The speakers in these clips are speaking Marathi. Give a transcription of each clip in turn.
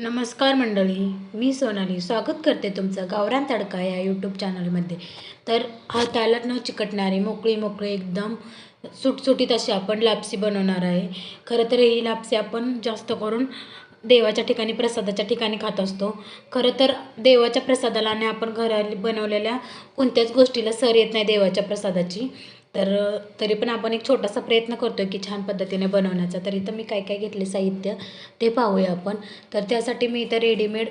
नमस्कार मंडळी मी सोनाली स्वागत करते तुमचं गावरान तडका या यूट्यूब चॅनलमध्ये तर हाताला न चिकटणारी मोकळी मोकळी एकदम सुटसुटीत अशी आपण लापसी बनवणार आहे. खरं तर ही लापसी आपण जास्त करून देवाच्या ठिकाणी प्रसादाच्या ठिकाणी खात असतो. खरं तर देवाच्या प्रसादाला आणि आपण घरा बनवलेल्या कोणत्याच गोष्टीला सर येत नाही देवाच्या प्रसादाची. तर तरी पण आपण एक छोटासा प्रयत्न करतो आहे की छान पद्धतीने बनवण्याचा. तर इथं मी काय काय घेतले? साहित्य ते पाहूया आपण. तर त्यासाठी मी इथं रेडीमेड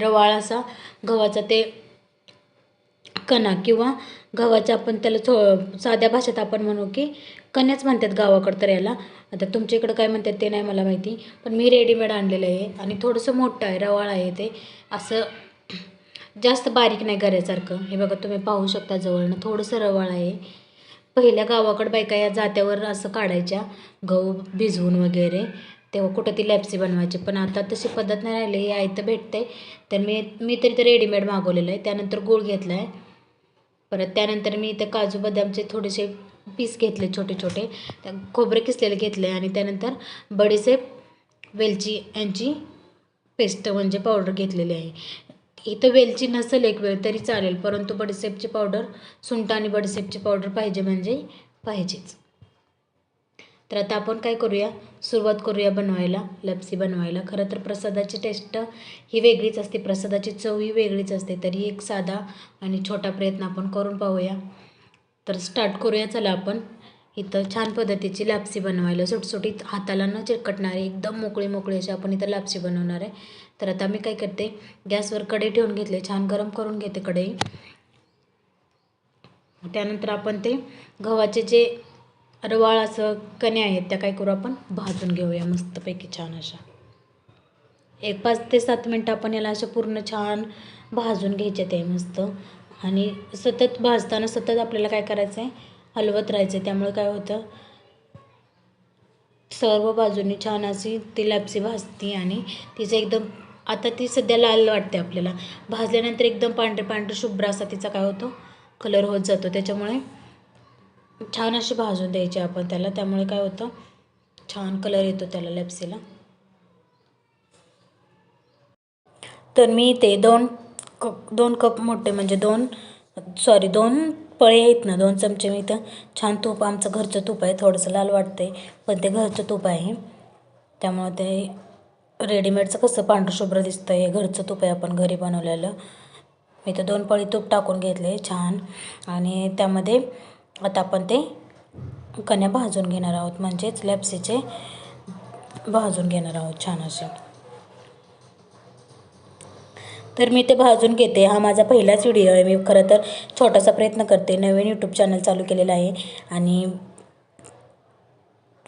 रवाळ असा गव्हाचा ते कणा किंवा गव्हाच्या आपण त्याला थो साध्या भाषेत आपण म्हणू की कण्याच म्हणतात गावाकडं तर याला. आता तुमच्या इकडं काय म्हणतात ते नाही मला माहिती पण मी रेडीमेड आणलेलं आहे. आणि थोडंसं मोठं आहे रवाळ आहे ते. असं जास्त बारीक नाही करायसारखं. हे बघा तुम्ही पाहू शकता जवळनं थोडंसं रवाळ आहे. पहिल्या गावाकडं बायका या जात्यावर असं काढायच्या गहू भिजवून वगैरे. तेव्हा कुठं ती लॅप्सी बनवायची. पण आता तशी पद्धत नाही राहिली. हे आयतं भेटते. तर मी मी तरी ते रेडीमेड मागवलेलं आहे. त्यानंतर गूळ घेतला आहे परत त्यानंतर मी इथे काजू बदामचे थोडेसे पीस घेतले छोटे छोटे त्या खोबरे किसलेले घेतले आणि त्यानंतर बडीसेप वेलची यांची पेस्ट म्हणजे पावडर घेतलेली आहे. इथं वेलची नसेल एक वेळ तरी चालेल परंतु बडीसेपची पावडर सुंठ आणि बडीसेपची पावडर पाहिजे म्हणजे पाहिजेच. तर आता आपण काय करूया? सुरुवात करूया बनवायला लपसी बनवायला. खरं तर प्रसादाची टेस्ट ही वेगळीच असते प्रसादाची चव ही वेगळीच असते. तरी एक साधा आणि छोटा प्रयत्न आपण करून पाहूया. तर स्टार्ट करूया चला आपण. इथं छान पद्धतीची लापसी बनवायला. सुटसुटीत हाताला न चिकटणारी एकदम मोकळी मोकळी अशी आपण इथं लापसी बनवणार आहे. तर आता मी काय करते गॅसवर कढई ठेवून घेतले छान गरम करून घेते कढई. त्यानंतर आपण ते गव्हाचे जे रवाळ असं कण्या आहेत त्या काय करू आपण भाजून घेऊया मस्तपैकी छान अशा. एक पाच ते सात मिनटं आपण याला अशा पूर्ण छान भाजून घ्यायचे ते मस्त. आणि सतत भाजताना सतत आपल्याला काय करायचं आहे हलवत राहायचं आहे त्यामुळे काय होतं सर्व बाजूनी छान अशी ती लॅप्सी भाजती आणि तिचं एकदम आता ती सध्या लाल वाटते आपल्याला. भाजल्यानंतर एकदम पांढरे पांढरे शुभ्र असा तिचा काय होतो? कलर होत जातो. त्याच्यामुळे छान अशी भाजून द्यायची आपण त्याला. त्यामुळे काय होतं? छान कलर येतो त्याला लॅप्सीला तर मी ते दोन कप दोन कप मोठे म्हणजे दोन सॉरी दोन पळे आहेत ना दोन चमचे मी इथं. छान तूप आमचं घरचं तूप आहे थोडंसं लाल वाटतं आहे पण ते घरचं तूप आहे. त्यामुळं ते रेडीमेडचं कसं पांढरं शुभ्र दिसतं आहे घरचं तूप आहे आपण घरी बनवलेलं. मी तर दोन पळी तूप टाकून घेतले छान. आणि त्यामध्ये आता आपण ते कण्या भाजून घेणार आहोत म्हणजेच लॅप्सीचे भाजून घेणार आहोत छान असे. तर मी ते भाजून घेते. हा माझा पहिलाच व्हिडिओ आहे. मी खरं तर छोटासा प्रयत्न करते. नवीन यूट्यूब चॅनल चालू केलेला आहे. आणि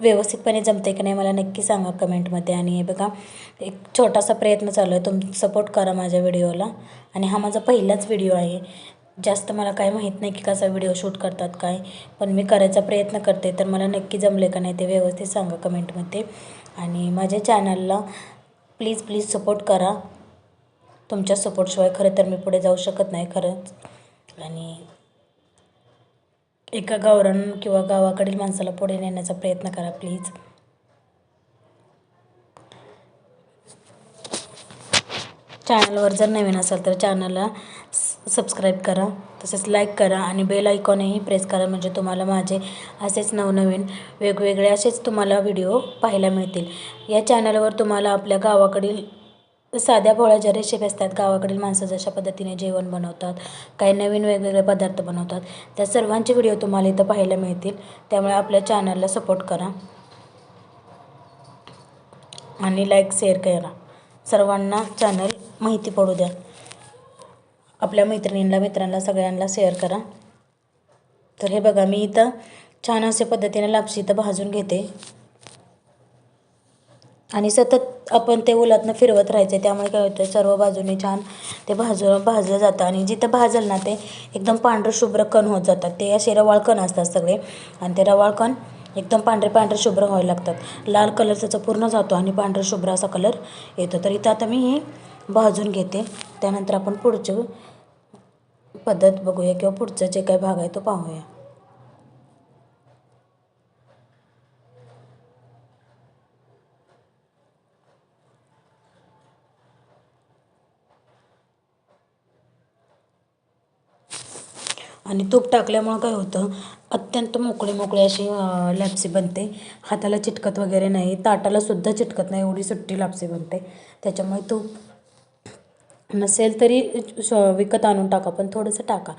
व्यवस्थितपणे जमते की नाही मला नक्की सांगा कमेंटमध्ये. आणि हे बघा एक छोटासा प्रयत्न चालू आहे तुम सपोर्ट करा माझ्या व्हिडिओला. आणि हा माझा पहिलाच व्हिडिओ आहे. जास्त मला काय माहीत नाही की कसा व्हिडिओ शूट करतात काय पण मी करायचा प्रयत्न करते. तर मला नक्की जमले का नाही ते व्यवस्थित सांगा कमेंटमध्ये. आणि माझ्या चॅनलला प्लीज प्लीज सपोर्ट करा. तुमच्या सपोर्टशिवाय खरं तर मी पुढे जाऊ शकत नाही खरंच. आणि एका गावरान किंवा गावाकडील माणसाला पुढे नेण्याचा प्रयत्न करा प्लीज. चॅनलवर जर नवीन असाल तर चॅनलला सबस्क्राईब करा तसेच लाईक करा आणि बेल आयकॉनही प्रेस करा म्हणजे तुम्हाला माझे असेच नवनवीन वेगवेगळे असेच तुम्हाला व्हिडिओ पाहायला मिळतील. या चॅनलवर तुम्हाला आपल्या गावाकडील साध्या भोळ्या ज्या रेसिपी असतात गावाकडील माणसं जशा पद्धतीने जेवण बनवतात काही नवीन वेगवेगळे पदार्थ बनवतात त्या सर्वांचे व्हिडिओ तुम्हाला इथं पाहायला मिळतील. त्यामुळे आपल्या चॅनलला सपोर्ट करा. आणि लाईक शेअर करा. सर्वांना चॅनल माहिती पडू द्या. आपल्या मैत्रिणींना मित्रांना सगळ्यांना शेअर करा. तर हे बघा मी इथं छान असे पद्धतीने लापशी इथं भाजून घेते. आणि सतत आपण ते उलातनं फिरवत राहायचं त्यामुळे काय होतं सर्व बाजूने छान ते भाजू भाजलं जातं. आणि जिथं भाजल ना ते एकदम पांढरं शुभ्र कण होत जातात. ते असे रवाळ कण असतात सगळे. आणि ते रवाळ कण एकदम पांढरे पांढरे शुभ्र व्हायला लागतात. लाल कलर त्याचा पूर्ण जातो आणि पांढरं शुभ्र असा कलर येतो. तर इथं आता मी हे भाजून घेते. त्यानंतर आपण पुढची पद्धत बघूया किंवा पुढचा जे काही भाग आहे तो पाहूया. आणि तूप टाकल्यामुळं काय होतं अत्यंत मोकळी मोकळी अशी लापसी बनते. हाताला चिटकत वगैरे नाही ताटाला सुद्धा चिटकत नाही एवढी सुट्टी लापसी बनते. त्याच्यामुळे तूप नसेल तरी श विकत आणून टाका पण थोडंसं टाका.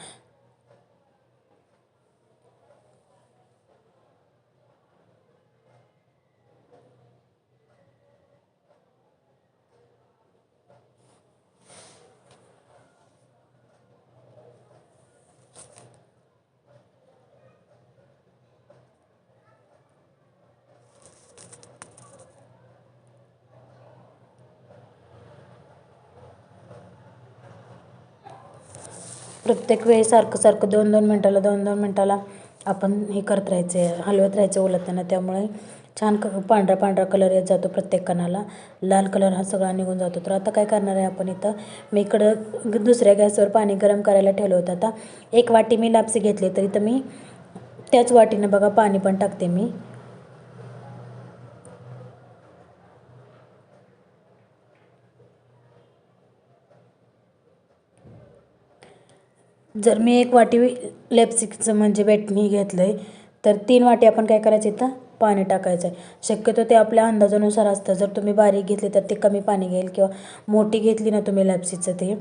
प्रत्येक वेळी सारखं सारखं दोन दोन मिनटाला दोन दोन मिनटाला आपण हे करत राहायचे हलवत राहायचं उलटताना त्यामुळे छान क पांढरा पांढरा कलर येत जातो प्रत्येक कणाला. लाल कलर हा सगळा निघून जातो. तर आता काय करणार आहे आपण इथं? मी इकडं दुसऱ्या गॅसवर पाणी गरम करायला ठेवलं होतं. आता एक वाटी मी लापसी घेतली तर इथं मी त्याच वाटीनं बघा पाणी पण टाकते मी. जर मी एक वाटी लेपसिकचं म्हणजे बेटणी घेतलं आहे तर तीन वाटी आपण काय करायचं इथं? पाणी टाकायचं आहे शक्यतो ते आपल्या अंदाजानुसार असतं. जर तुम्ही बारीक घेतली तर ते कमी पाणी घेईल किंवा मोठी घेतली ना तुम्ही लॅप्सीचं ते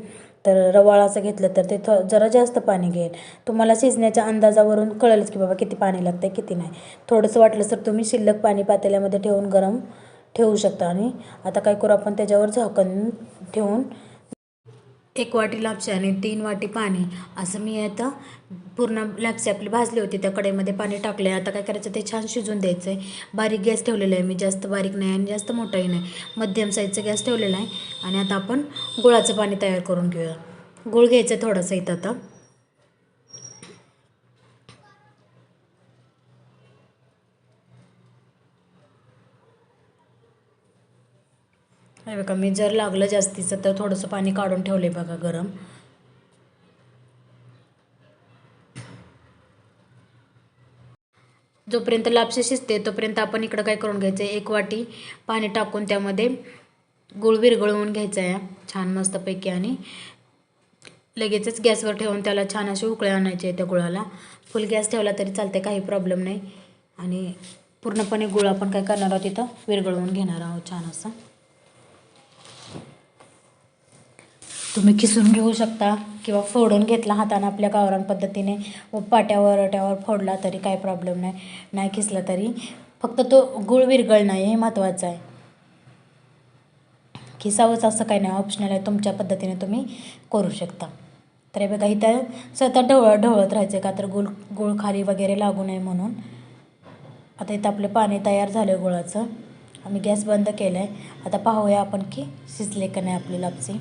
तर रवाळाचं असं घेतलं तर ते थ जरा जास्त पाणी घेईल. तुम्हाला शिजण्याच्या अंदाजावरून कळेलच की बाबा किती पाणी लागतं आहे किती नाही. थोडंसं वाटलं तर तुम्ही शिल्लक पाणी पातेल्यामध्ये ठेवून गरम ठेवू शकता आणि आता काय करू आपण त्याच्यावर झाकण ठेवून एक वाटी लापशी आणि तीन वाटी पाणी असं मी आता पूर्ण लापशी आपली भाजली होती त्या कढईमध्ये पाणी टाकलं आहे आता काय करायचं ते छान शिजून द्यायचं आहे बारीक गॅस ठेवलेला आहे मी जास्त बारीक नाही आणि जास्त मोठाही नाही. मध्यम साईजचा गॅस ठेवलेला आहे. आणि आता आपण गुळाचं पाणी तयार करून घेऊया. गुळ घ्यायचं थोडंसं इथं आता. हे बघा मी जर लागलं जास्तीचं तर थोडंसं पाणी काढून ठेवलं आहे बघा गरम. जोपर्यंत लापशी शिजते तोपर्यंत आपण इकडं काय करून घ्यायचं आहे एक वाटी पाणी टाकून त्यामध्ये गुळ विरघळवून घ्यायचा आहे छान मस्तपैकी. आणि लगेचच गॅसवर ठेवून त्याला छान असे उकळे आणायचे आहे त्या गुळाला. फुल गॅस ठेवला तरी चालते काही प्रॉब्लेम नाही. आणि पूर्णपणे गुळ आपण काय करणार आहोत तिथं विरघळवून घेणार आहोत छान असं. तुम्ही किसून घेऊ शकता किंवा फोडून घेतला हाताने आपल्या गावरान पद्धतीने. व पाट्यावर रट्यावर फोडला तरी काही प्रॉब्लेम नाही. नाही किसला तरी. फक्त तो गुळ विरगळणं हे महत्त्वाचं आहे. किसावंच असं काही नाही. ऑप्शनल आहे. तुमच्या पद्धतीने तुम्ही करू शकता. तर हे बघा इथं सतत ढवळत ढवळत राहायचं का तर गुळ गुळ खाली वगैरे लागू नये म्हणून. आता इथं आपलं पाणी तयार झालं आहे गुळाचं. आम्ही गॅस बंद केला आहे आता पाहूया आपण की शिजले का नाही आपली लापसी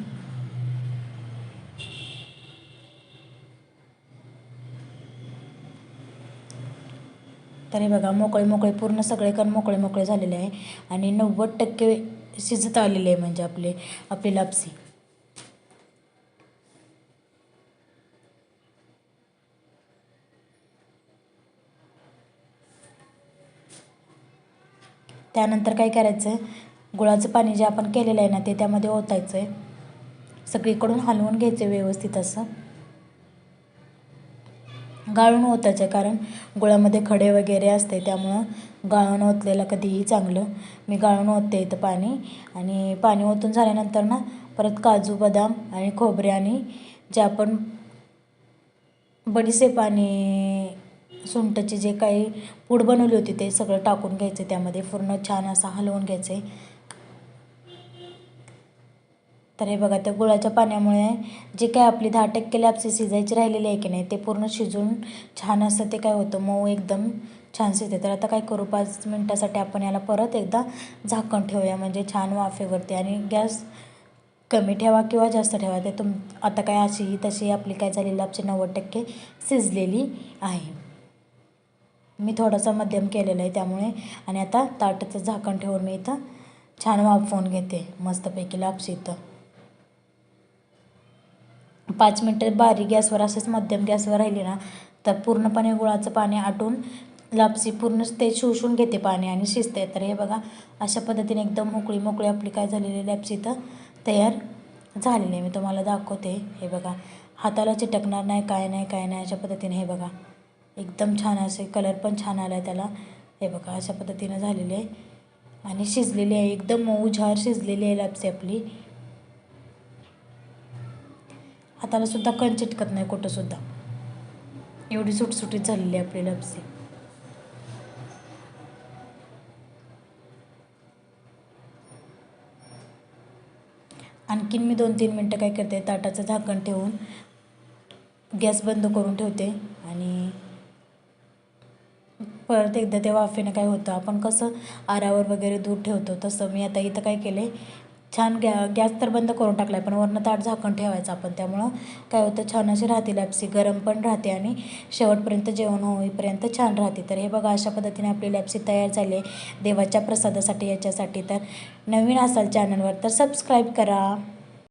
तर हे बघा मोकळे मोकळे पूर्ण सगळे कण मोकळे मोकळे झालेले आहे. आणि नव्वद टक्के शिजत आलेले आहे म्हणजे आपले आपली लापसी. त्यानंतर काय करायचं? आहे गुळाचं पाणी जे आपण केलेलं आहे ना ते त्यामध्ये ओतायचं आहे सगळीकडून हलवून घ्यायचं आहे व्यवस्थित असं. गाळून ओतायचं कारण गुळामध्ये खडे वगैरे असते त्यामुळं गाळून ओतलेलं कधीही चांगलं. मी गाळून ओतते इथं पाणी आणि पाणी ओतून झाल्यानंतर ना परत काजू बदाम आणि खोबरे आणि जे आपण बडीशेप आणि सुंठची जे काही पूड बनवली होती ते सगळं टाकून घ्यायचं त्यामध्ये. पूर्ण छान असं हलवून घ्यायचं. तर हे बघा त्या गुळाच्या पाण्यामुळे जे काय आपली दहा टक्के लापसी शिजायची राहिलेली आहे की नाही ते पूर्ण शिजून छान असं ते काय होतं मऊ एकदम छान शिजते. तर आता काय करू पाच मिनटासाठी आपण याला परत एकदा झाकण ठेवूया म्हणजे छान वाफेवरती. आणि गॅस कमी ठेवा किंवा जास्त ठेवा ते तुम आता काय अशी तशी आपली काय झालेली लापशी नव्वद टक्के शिजलेली आहे. मी थोडासा मध्यम केलेला आहे त्यामुळे. आणि आता ताटाचं झाकण ठेवून मी इथं छान वाफवून घेते मस्तपैकी लापशी इथं. पाच मिनटं बारीक गॅसवर असंच मध्यम गॅसवर राहिली ना तर पूर्णपणे गुळाचं पाणी आटून लापसी पूर्ण ते शोषून घेते पाणी आणि शिजते तर हे बघा अशा पद्धतीने एकदम मोकळी मोकळी आपली काय झालेली लापसी तर तयार झालेली आहे. मी तुम्हाला दाखवते. हे बघा हाताला चिटकणार नाही काय नाही काय नाही अशा पद्धतीने हे बघा. एकदम छान असे कलर पण छान आला आहे त्याला. हे बघा अशा पद्धतीनं झालेली आहे. आणि शिजलेली आहे एकदम मऊ झार शिजलेली आहे लापसी आपली. हाताला सुद्धा कण चिटकत नाही कुठंसुद्धा एवढी सुटसुटीत झालेली आहे आपली लपसी. आणखीन मी दोन तीन मिनटं काय करते ताटाचं झाकण ठेवून गॅस बंद करून ठेवते आणि परत एकदा त्या वाफेनं काय होतं आपण कसं आरावर वगैरे दूध ठेवतो तसं मी आता इथं काय केलं आहे छान गॅ गॅस तर बंद करून टाकला आहे पण वरनं ताट झाकण ठेवायचं आपण. त्यामुळं काय होतं छान अशी राहते लॅप्सी गरम पण राहते आणि शेवटपर्यंत जेवण होईपर्यंत छान राहते. तर हे बघा अशा पद्धतीने आपली लॅप्सी तयार झाली आहे. देवाच्या प्रसादासाठी याच्यासाठी. तर नवीन असाल चॅनलवर तर सबस्क्राईब करा.